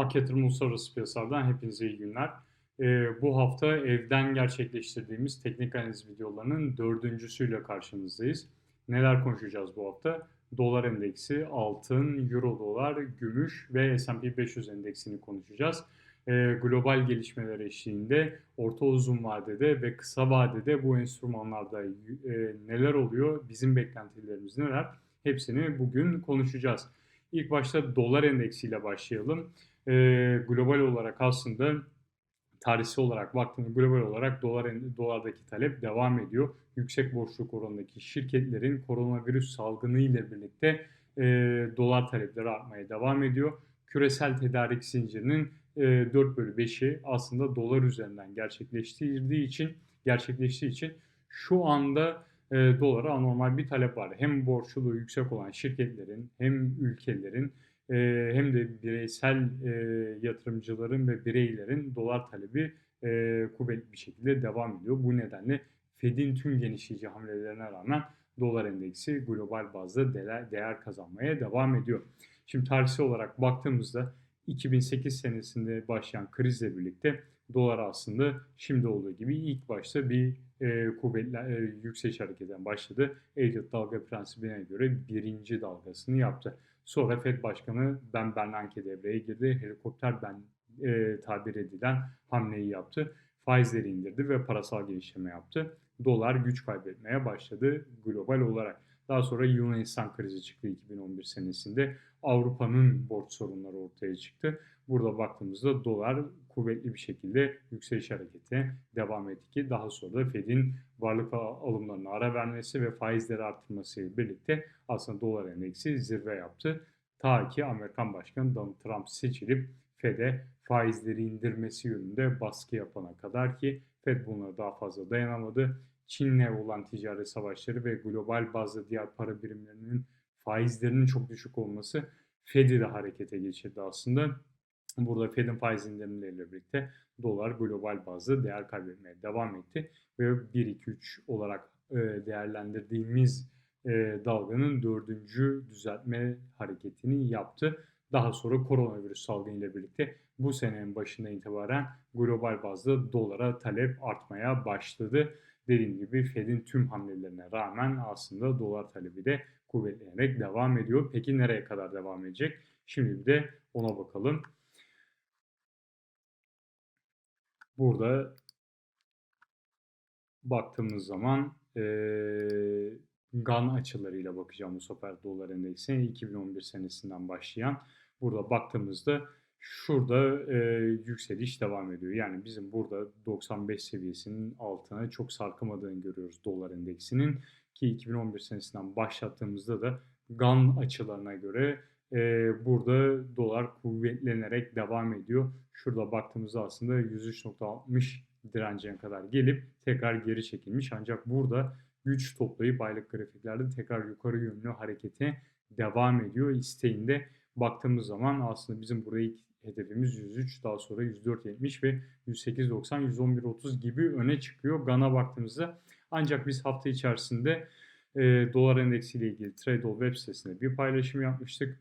Ak Yatırım Uluslararası Piyasalardan hepinize iyi günler. Ee, bu hafta evden gerçekleştirdiğimiz teknik analiz videolarının dördüncüsüyle karşınızdayız. Neler konuşacağız bu hafta? Dolar endeksi, altın, euro dolar, gümüş ve S&P 500 endeksini konuşacağız. Ee, global gelişmeler eşliğinde orta uzun vadede ve kısa vadede bu enstrümanlarda e, neler oluyor, bizim beklentilerimiz neler? Hepsini bugün konuşacağız. İlk başta dolar endeksiyle başlayalım. E, global olarak aslında tarihsel olarak baktığımda global olarak dolar dolardaki talep devam ediyor. Yüksek borçluk oranındaki şirketlerin koronavirüs salgını ile birlikte e, dolar talepleri artmaya devam ediyor. Küresel tedarik zincirinin e, 4 bölü 5'i aslında dolar üzerinden gerçekleştirdiği için gerçekleştiği için şu anda e, dolara anormal bir talep var. Hem borçluluğu yüksek olan şirketlerin hem ülkelerin e, hem de bireysel e, yatırımcıların ve bireylerin dolar talebi e, kuvvetli bir şekilde devam ediyor. Bu nedenle Fed'in tüm genişleyici hamlelerine rağmen dolar endeksi global bazda değer, değer kazanmaya devam ediyor. Şimdi tarihsel olarak baktığımızda 2008 senesinde başlayan krizle birlikte dolar aslında şimdi olduğu gibi ilk başta bir e, kuvvetli e, yükseliş hareketinden başladı. Elliott dalga prensibine göre birinci dalgasını yaptı. Sonra Fed Başkanı Ben Bernanke devreye girdi. Helikopter ben e, tabir edilen hamleyi yaptı. Faizleri indirdi ve parasal geliştirme yaptı. Dolar güç kaybetmeye başladı global olarak. Daha sonra Yunanistan krizi çıktı 2011 senesinde. Avrupa'nın borç sorunları ortaya çıktı. Burada baktığımızda dolar kuvvetli bir şekilde yükseliş hareketi devam etti ki daha sonra da Fed'in varlık alımlarına ara vermesi ve faizleri arttırmasıyla birlikte aslında dolar endeksi zirve yaptı. Ta ki Amerikan Başkanı Donald Trump seçilip Fed'e faizleri indirmesi yönünde baskı yapana kadar ki Fed bunlara daha fazla dayanamadı. Çin'le olan ticaret savaşları ve global bazda diğer para birimlerinin faizlerinin çok düşük olması Fed'i de harekete geçirdi aslında. Burada Fed'in faiz indirimleriyle birlikte dolar global bazda değer kaybetmeye devam etti. Ve 1-2-3 olarak e, değerlendirdiğimiz e, dalganın dördüncü düzeltme hareketini yaptı. Daha sonra koronavirüs salgını ile birlikte bu senenin başında itibaren global bazda dolara talep artmaya başladı. Dediğim gibi Fed'in tüm hamlelerine rağmen aslında dolar talebi de kuvvetlenerek devam ediyor. Peki nereye kadar devam edecek? Şimdi bir de ona bakalım. Burada baktığımız zaman e, GAN açılarıyla bakacağım bu sefer dolar endeksine 2011 senesinden başlayan. Burada baktığımızda şurada e, yükseliş devam ediyor. Yani bizim burada 95 seviyesinin altına çok sarkımadığını görüyoruz dolar endeksinin. Ki 2011 senesinden başlattığımızda da GAN açılarına göre e, burada dolar kuvvetlenerek devam ediyor. Şurada baktığımızda aslında 103.60 direncine kadar gelip tekrar geri çekilmiş. Ancak burada güç toplayıp aylık grafiklerde tekrar yukarı yönlü harekete devam ediyor. İsteğinde baktığımız zaman aslında bizim burayı hedefimiz 103 daha sonra 104.70 ve 108.90 111.30 gibi öne çıkıyor. GAN'a baktığımızda ancak biz hafta içerisinde e, dolar endeksiyle ilgili Tradeall web sitesinde bir paylaşım yapmıştık.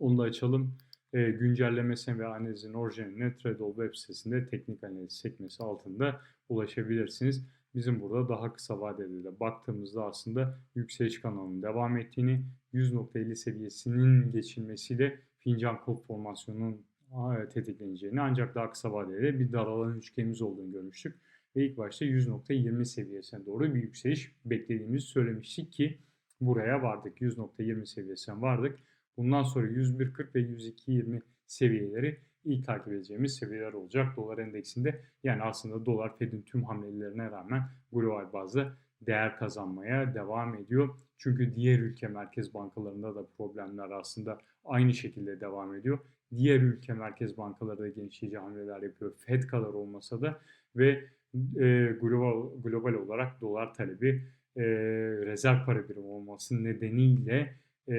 Onu da açalım. E, güncellemesine ve analizin orijinaline Tradeall web sitesinde teknik analiz sekmesi altında ulaşabilirsiniz. Bizim burada daha kısa vadede de baktığımızda aslında yükseliş kanalının devam ettiğini, 100.50 seviyesinin geçilmesiyle fincan kulp formasyonunun tetikleneceğini ancak daha kısa vadede bir daralan üçgenimiz olduğunu görmüştük. Ve ilk başta 100.20 seviyesine doğru bir yükseliş beklediğimizi söylemiştik ki buraya vardık. 100.20 seviyesine vardık. Bundan sonra 101.40 ve 102.20 seviyeleri ilk takip edeceğimiz seviyeler olacak dolar endeksinde. Yani aslında dolar Fed'in tüm hamlelerine rağmen global bazda değer kazanmaya devam ediyor. Çünkü diğer ülke merkez bankalarında da problemler aslında aynı şekilde devam ediyor. Diğer ülke merkez bankaları da genişleyici hamleler yapıyor. Fed kadar olmasa da ve e, global, global olarak dolar talebi e, rezerv para birimi olması nedeniyle e,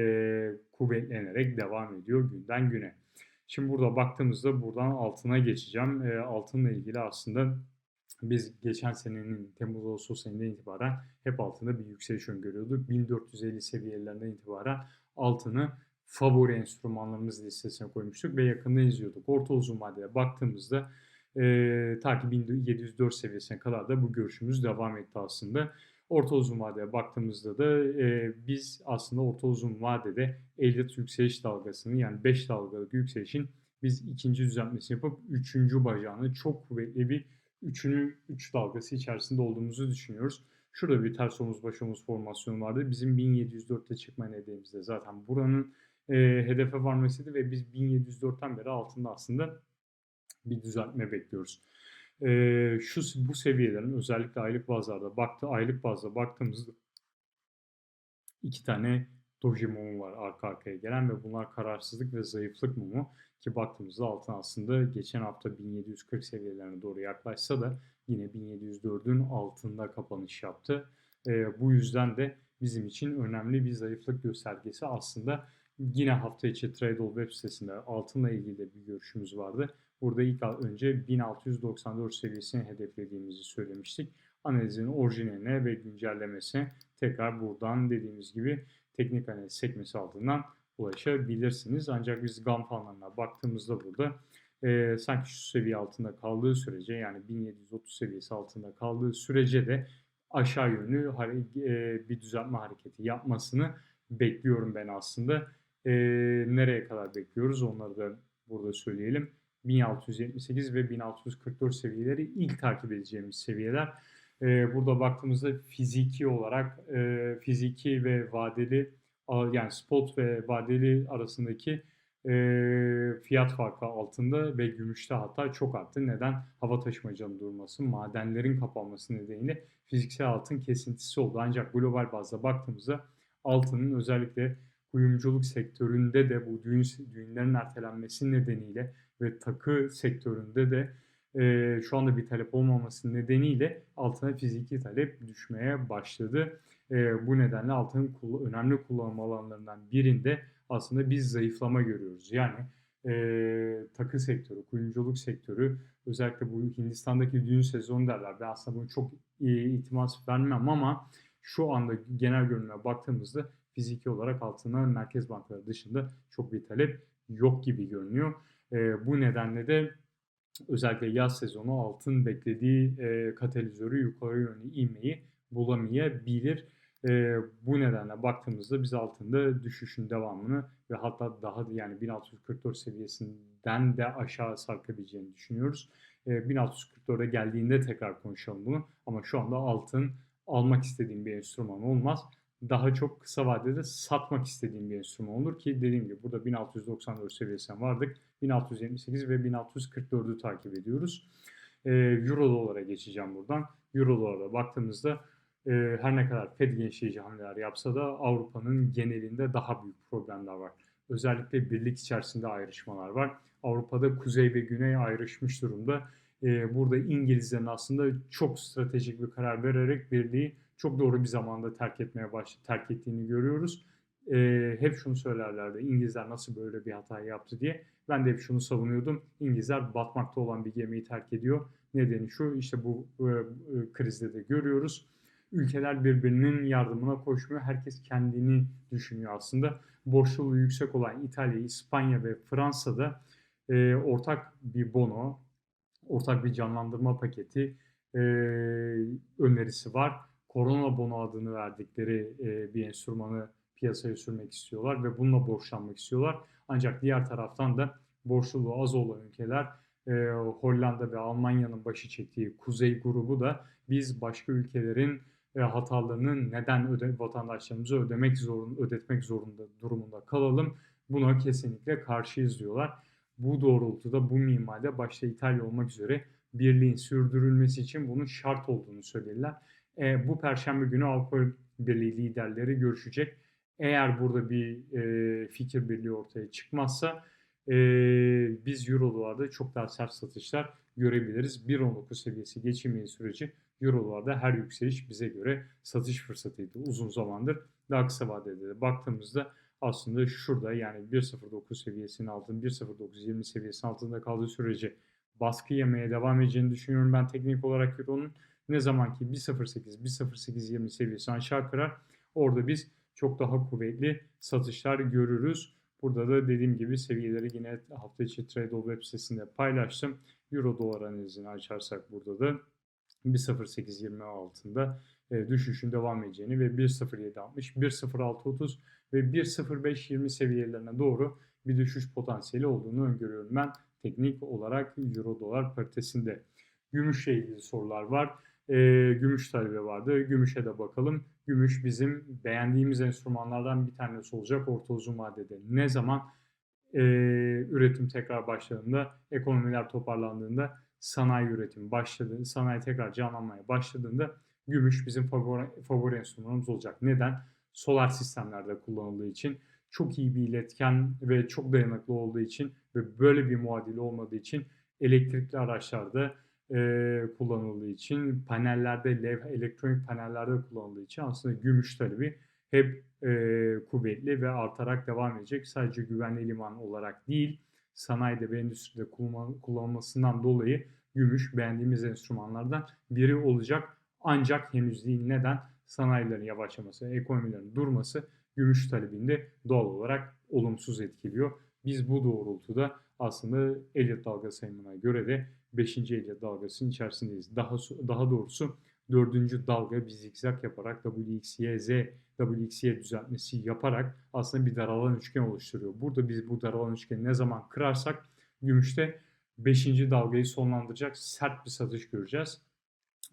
kuvvetlenerek devam ediyor günden güne. Şimdi burada baktığımızda buradan altına geçeceğim. E, altınla ilgili aslında biz geçen senenin Temmuz Ağustos ayından itibaren hep altında bir yükseliş öngörüyorduk. 1450 seviyelerinden itibaren altını favori enstrümanlarımız listesine koymuştuk ve yakında izliyorduk. Orta uzun vadede baktığımızda e, ta ki 1704 seviyesine kadar da bu görüşümüz devam etti aslında. Orta uzun vadeye baktığımızda da e, biz aslında orta uzun vadede Elliott yükseliş dalgasını yani 5 dalgalık yükselişin biz ikinci düzeltmesi yapıp üçüncü bacağını çok kuvvetli bir üçünü üç dalgası içerisinde olduğumuzu düşünüyoruz. Şurada bir ters omuz baş omuz formasyonu vardı. Bizim 1704'te çıkma nedenimiz de zaten buranın e, hedefe varmasıydı ve biz 1704'ten beri altında aslında bir düzeltme bekliyoruz. E, şu bu seviyelerin özellikle aylık bazlarda baktı aylık bazda baktığımızda iki tane doji mumu var arka arkaya gelen ve bunlar kararsızlık ve zayıflık mumu ki baktığımızda altın aslında geçen hafta 1740 seviyelerine doğru yaklaşsa da yine 1704'ün altında kapanış yaptı. E, bu yüzden de bizim için önemli bir zayıflık göstergesi aslında yine hafta içi Tradeall web sitesinde altınla ilgili de bir görüşümüz vardı. Burada ilk önce 1694 seviyesini hedeflediğimizi söylemiştik. Analizin orijinaline ve güncellemesine tekrar buradan dediğimiz gibi teknik analiz sekmesi altından ulaşabilirsiniz. Ancak biz GAM fanlarına baktığımızda burada e, sanki şu seviye altında kaldığı sürece yani 1730 seviyesi altında kaldığı sürece de aşağı yönlü e, bir düzeltme hareketi yapmasını bekliyorum ben aslında. E, nereye kadar bekliyoruz onları da burada söyleyelim. 1678 ve 1644 seviyeleri ilk takip edeceğimiz seviyeler. E, burada baktığımızda fiziki olarak e, fiziki ve vadeli yani spot ve vadeli arasındaki e, fiyat farkı altında ve gümüşte hatta çok arttı. Neden? Hava taşımacının durması, madenlerin kapanması nedeniyle fiziksel altın kesintisi oldu. Ancak global bazda baktığımızda altının özellikle kuyumculuk sektöründe de bu düğün, düğünlerin ertelenmesi nedeniyle ve takı sektöründe de e, şu anda bir talep olmaması nedeniyle altına fiziki talep düşmeye başladı. E, bu nedenle altının kul- önemli kullanım alanlarından birinde aslında biz zayıflama görüyoruz. Yani e, takı sektörü, kuyumculuk sektörü özellikle bu Hindistan'daki düğün sezonu derler. Ben aslında bunu çok iyi itimat vermem ama şu anda genel görünüme baktığımızda fiziki olarak altına merkez bankaları dışında çok bir talep yok gibi görünüyor. E, bu nedenle de özellikle yaz sezonu altın beklediği e, katalizörü yukarı yönlü inmeyi bulamayabilir. E, bu nedenle baktığımızda biz altında düşüşün devamını ve hatta daha da yani 1644 seviyesinden de aşağı sarkabileceğini düşünüyoruz. E, 1644'e geldiğinde tekrar konuşalım bunu ama şu anda altın almak istediğim bir enstrüman olmaz. Daha çok kısa vadede satmak istediğim bir enstrüman olur ki dediğim gibi burada 1694 seviyesinden vardık. 1678 ve 1644'ü takip ediyoruz. E, Euro dolara geçeceğim buradan. Euro dolara baktığımızda e, her ne kadar Fed genişleyici hamleler yapsa da Avrupa'nın genelinde daha büyük problemler var. Özellikle birlik içerisinde ayrışmalar var. Avrupa'da kuzey ve güney ayrışmış durumda. E, burada İngilizlerin aslında çok stratejik bir karar vererek birliği çok doğru bir zamanda terk etmeye baş terk ettiğini görüyoruz. E, hep şunu söylerlerdi İngilizler nasıl böyle bir hata yaptı diye. Ben de hep şunu savunuyordum. İngilizler batmakta olan bir gemiyi terk ediyor. Nedeni şu işte bu e, e, krizde de görüyoruz ülkeler birbirinin yardımına koşmuyor. Herkes kendini düşünüyor aslında. Borçluluğu yüksek olan İtalya, İspanya ve Fransa'da e, ortak bir bono, ortak bir canlandırma paketi e, önerisi var. Korona bono adını verdikleri e, bir enstrümanı piyasaya sürmek istiyorlar ve bununla borçlanmak istiyorlar. Ancak diğer taraftan da borçluluğu az olan ülkeler e, Hollanda ve Almanya'nın başı çektiği Kuzey grubu da biz başka ülkelerin e, hatalarını neden öde, vatandaşlarımıza ödemek zorunda, ödetmek zorunda durumunda kalalım. Buna kesinlikle karşıyız diyorlar. Bu doğrultuda bu mimaride başta İtalya olmak üzere birliğin sürdürülmesi için bunun şart olduğunu söylediler. E, bu perşembe günü Avrupa Birliği liderleri görüşecek. Eğer burada bir e, fikir birliği ortaya çıkmazsa e, biz Euro dolarda çok daha sert satışlar görebiliriz. 1.19 seviyesi geçirmeyi süreci Euro'larda her yükseliş bize göre satış fırsatıydı uzun zamandır. Daha kısa vadede de baktığımızda aslında şurada yani 1.09 seviyesinin altında 1.09-20 seviyesinin altında kaldığı sürece baskı yemeye devam edeceğini düşünüyorum ben teknik olarak Euro'nun. Ne zaman ki 1.08, 1.08-20 seviyesi aşağı kırar orada biz çok daha kuvvetli satışlar görürüz. Burada da dediğim gibi seviyeleri yine hafta içi Tradeall web sitesinde paylaştım. Euro dolar analizini açarsak burada da 1.0820 altında e, düşüşün devam edeceğini ve 1.0760, 1.0630 ve 1.0520 seviyelerine doğru bir düşüş potansiyeli olduğunu öngörüyorum ben teknik olarak Euro dolar paritesinde. Gümüşle ilgili sorular var. E, gümüş talebi vardı. Gümüşe de bakalım. Gümüş bizim beğendiğimiz enstrümanlardan bir tanesi olacak orta uzun vadede. Ne zaman e, üretim tekrar başladığında, ekonomiler toparlandığında, sanayi üretimi başladı, sanayi tekrar canlanmaya başladığında gümüş bizim favori, favori enstrümanımız olacak. Neden? Solar sistemlerde kullanıldığı için, çok iyi bir iletken ve çok dayanıklı olduğu için ve böyle bir muadili olmadığı için elektrikli araçlarda e, kullanıldığı için, panellerde, lev, elektronik panellerde kullanıldığı için aslında gümüş talebi hep e, kuvvetli ve artarak devam edecek. Sadece güvenli liman olarak değil, sanayide ve endüstride kullanılmasından dolayı gümüş beğendiğimiz enstrümanlardan biri olacak. Ancak henüz değil. Neden? Sanayilerin yavaşlaması, ekonomilerin durması gümüş talebinde doğal olarak olumsuz etkiliyor. Biz bu doğrultuda aslında Elliot dalga sayımına göre de 5. Elliot dalgasının içerisindeyiz. Daha daha doğrusu 4. dalga bir zikzak yaparak WXYZ, WXY düzeltmesi yaparak aslında bir daralan üçgen oluşturuyor. Burada biz bu daralan üçgeni ne zaman kırarsak gümüşte 5. dalgayı sonlandıracak sert bir satış göreceğiz.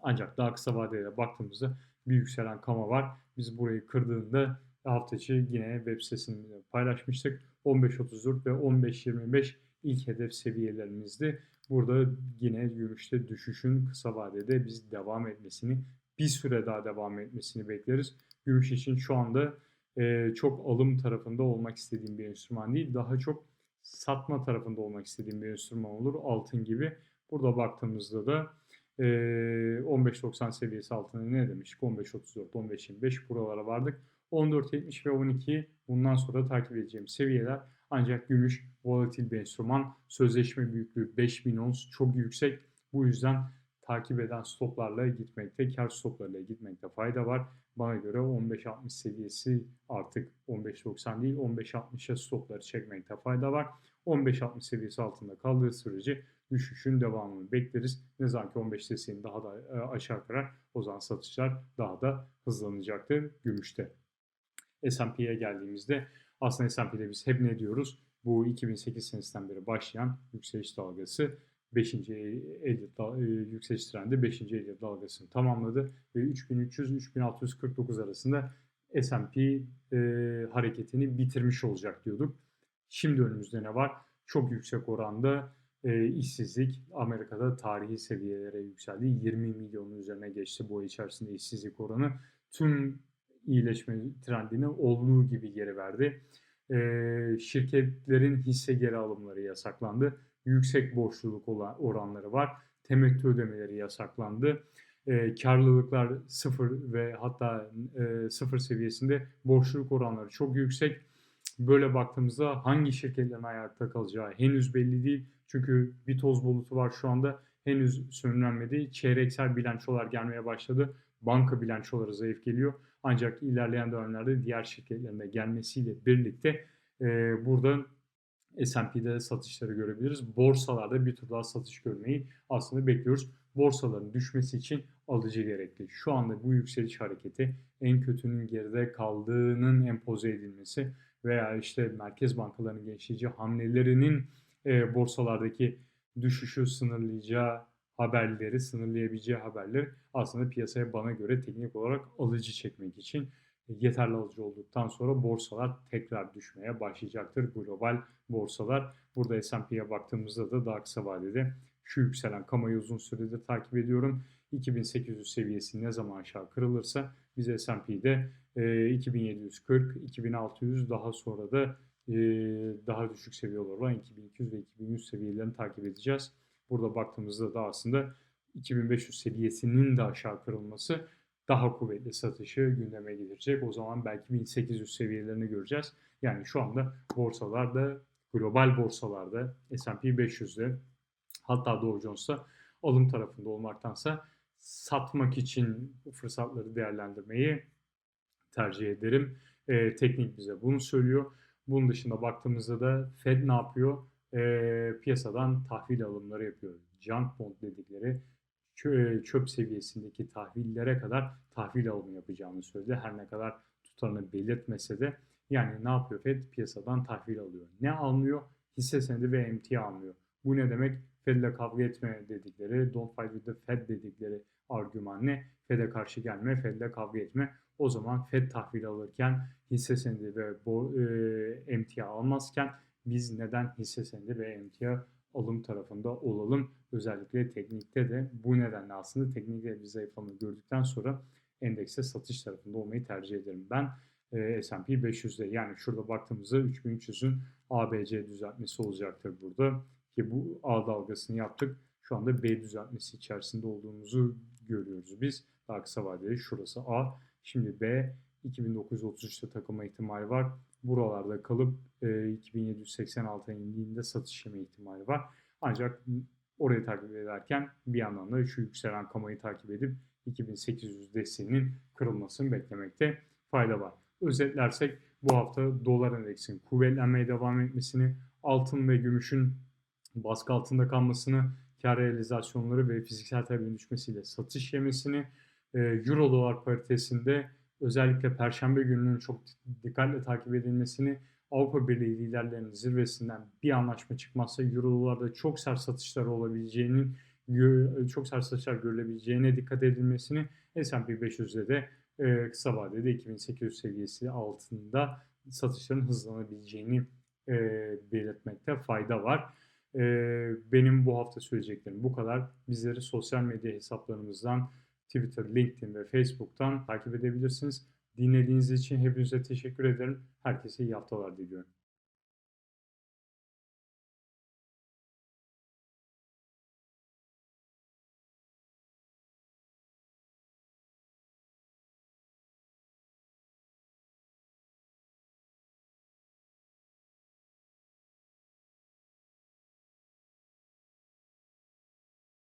Ancak daha kısa vadede baktığımızda bir yükselen kama var. Biz burayı kırdığında hafta içi yine web sitesinde paylaşmıştık. 15.34 ve 15.25 ilk hedef seviyelerimizdi. Burada yine gümüşte düşüşün kısa vadede biz devam etmesini, bir süre daha devam etmesini bekleriz. Gümüş için şu anda e, çok alım tarafında olmak istediğim bir enstrüman değil. Daha çok satma tarafında olmak istediğim bir enstrüman olur. Altın gibi. Burada baktığımızda da e, 15.90 seviyesi altında ne demiştik? 15.34, 15.25 buralara vardık. 14.70 ve 12 bundan sonra takip edeceğim seviyeler. Ancak gümüş volatil bir enstrüman. Sözleşme büyüklüğü 5000 ons çok yüksek. Bu yüzden takip eden stoplarla gitmekte, kar stoplarıyla gitmekte fayda var. Bana göre 15.60 seviyesi artık 15.90 değil 15.60'a stopları çekmekte fayda var. 15.60 seviyesi altında kaldığı sürece düşüşün devamını bekleriz. Ne zaman ki 15 desteğini daha da e, aşağı kırar o zaman satışlar daha da hızlanacaktır gümüşte. S&P'ye geldiğimizde aslında S&P'de biz hep ne diyoruz? Bu 2008 senesinden beri başlayan yükseliş dalgası 5. Elliot e, yükseliş trendi 5. Elliot dalgasını tamamladı ve 3300-3649 arasında S&P e, hareketini bitirmiş olacak diyorduk. Şimdi önümüzde ne var? Çok yüksek oranda e, işsizlik Amerika'da tarihi seviyelere yükseldi. 20 milyonun üzerine geçti bu ay içerisinde işsizlik oranı. Tüm iyileşme trendini olduğu gibi geri verdi. E, şirketlerin hisse geri alımları yasaklandı. Yüksek borçluluk oranları var. Temettü ödemeleri yasaklandı. E, karlılıklar sıfır ve hatta e, sıfır seviyesinde borçluluk oranları çok yüksek. Böyle baktığımızda hangi şirketlerin ayakta kalacağı henüz belli değil. Çünkü bir toz bulutu var şu anda henüz sönümlenmedi. Çeyreksel bilançolar gelmeye başladı. Banka bilançoları zayıf geliyor. Ancak ilerleyen dönemlerde diğer şirketlerin de gelmesiyle birlikte e, burada S&P'de satışları görebiliriz. Borsalarda bir tur daha satış görmeyi aslında bekliyoruz. Borsaların düşmesi için alıcı gerekli. Şu anda bu yükseliş hareketi en kötünün geride kaldığının empoze edilmesi veya işte merkez bankalarının genişleyici hamlelerinin e, borsalardaki düşüşü sınırlayacağı haberleri, sınırlayabileceği haberleri aslında piyasaya bana göre teknik olarak alıcı çekmek için yeterli alıcı olduktan sonra borsalar tekrar düşmeye başlayacaktır. Global borsalar. Burada S&P'ye baktığımızda da daha kısa vadede şu yükselen kamayı uzun süredir takip ediyorum. 2800 seviyesi ne zaman aşağı kırılırsa biz S&P'de e, 2740, 2600 daha sonra da e, daha düşük seviyeler olan 2200 ve 2100 seviyelerini takip edeceğiz. Burada baktığımızda da aslında 2500 seviyesinin de aşağı kırılması daha kuvvetli satışı gündeme getirecek. O zaman belki 1800 seviyelerini göreceğiz. Yani şu anda borsalarda, global borsalarda, S&P 500'de hatta Dow Jones'ta alım tarafında olmaktansa satmak için bu fırsatları değerlendirmeyi tercih ederim. E, teknik bize bunu söylüyor. Bunun dışında baktığımızda da Fed ne yapıyor? Ee, piyasadan tahvil alımları yapıyor. Junk bond dedikleri çö- çöp seviyesindeki tahvillere kadar tahvil alımı yapacağını söyledi. Her ne kadar tutarını belirtmese de yani ne yapıyor Fed? Piyasadan tahvil alıyor. Ne almıyor? Hisse senedi ve emtia almıyor. Bu ne demek? Fed'le kavga etme dedikleri, don't fight with the Fed dedikleri argüman ne? Fed'e karşı gelme, Fed'le kavga etme. O zaman Fed tahvil alırken hisse senedi ve bu e, emtia almazken biz neden hisse senedi ve emtia alım tarafında olalım? Özellikle teknikte de bu nedenle aslında teknikte bir zayıflama gördükten sonra endekse satış tarafında olmayı tercih ederim. Ben e, S&P 500'de yani şurada baktığımızda 3300'ün ABC düzeltmesi olacaktır burada ki bu A dalgasını yaptık. Şu anda B düzeltmesi içerisinde olduğumuzu görüyoruz biz. Daha kısa vadeli şurası A. Şimdi B 2933'te takılma ihtimali var. Buralarda kalıp e, 2786'a indiğinde satış yeme ihtimali var. Ancak orayı takip ederken bir yandan da şu yükselen kamayı takip edip 2800 desteğinin kırılmasını beklemekte fayda var. Özetlersek bu hafta dolar endeksinin kuvvetlenmeye devam etmesini, altın ve gümüşün baskı altında kalmasını, kar realizasyonları ve fiziksel talebin düşmesiyle satış yemesini, e, Euro dolar paritesinde özellikle Perşembe gününün çok dikkatle takip edilmesini, Avrupa Birliği liderlerinin zirvesinden bir anlaşma çıkmazsa Euro dolarda çok sert satışlar olabileceğinin çok sert satışlar görülebileceğine dikkat edilmesini S&P 500'de de e, kısa vadede 2800 seviyesi altında satışların hızlanabileceğini e, belirtmekte fayda var. E, benim bu hafta söyleyeceklerim bu kadar. Bizleri sosyal medya hesaplarımızdan Twitter, LinkedIn ve Facebook'tan takip edebilirsiniz. Dinlediğiniz için hepinize teşekkür ederim. Herkese iyi haftalar diliyorum.